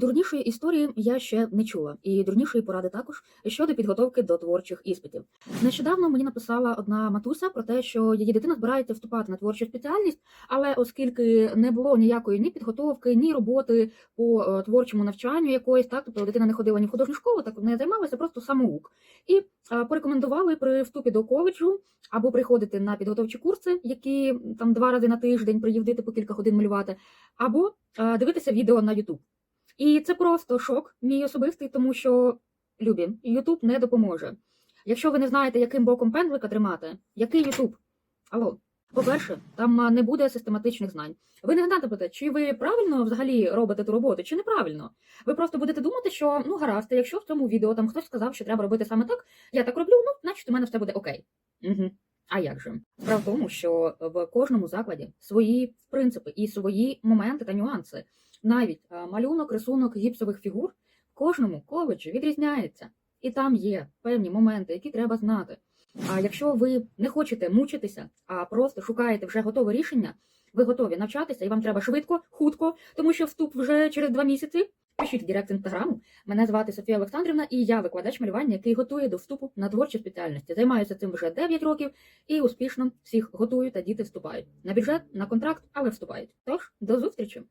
Дурнішої історії я ще не чула, і дурнішої поради також щодо підготовки до творчих іспитів. Нещодавно мені написала одна матуся про те, що її дитина збирається вступати на творчу спеціальність, але оскільки не було ніякої ні підготовки, ні роботи по е, творчому навчанню якоїсь, так тобто дитина не ходила ні в художню школу, так не займалася просто самоук. І порекомендували при вступі до коледжу або приходити на підготовчі курси, які там два рази на тиждень приїздити по кілька годин малювати, або дивитися відео на YouTube. І це просто шок, мій особистий, тому що любі, Ютуб не допоможе. Якщо ви не знаєте, яким боком пендлика тримати, який Ютуб? Алло, по-перше, там не буде систематичних знань. Ви не знаєте, чи ви правильно взагалі робите ту роботу, чи неправильно. Ви просто будете думати, що ну гаразд, якщо в цьому відео там хтось сказав, що треба робити саме так, я так роблю, ну, значить, у мене все буде окей. Угу. А як же? Справа в тому, що в кожному закладі свої принципи і свої моменти та нюанси. Навіть е, малюнок, рисунок гіпсових фігур в кожному коледжі відрізняється. І там є певні моменти, які треба знати. А якщо ви не хочете мучитися, а просто шукаєте вже готове рішення, ви готові навчатися, і вам треба швидко, хутко, тому що вступ вже через два місяці. Пишіть в директ інстаграму. Мене звати Софія Олександрівна, і я викладач малювання, який готує до вступу на творчі спеціальності. Займаюся цим вже 9 років і успішно всіх готую та діти вступають на бюджет, на контракт, але вступають. Тож до зустрічі!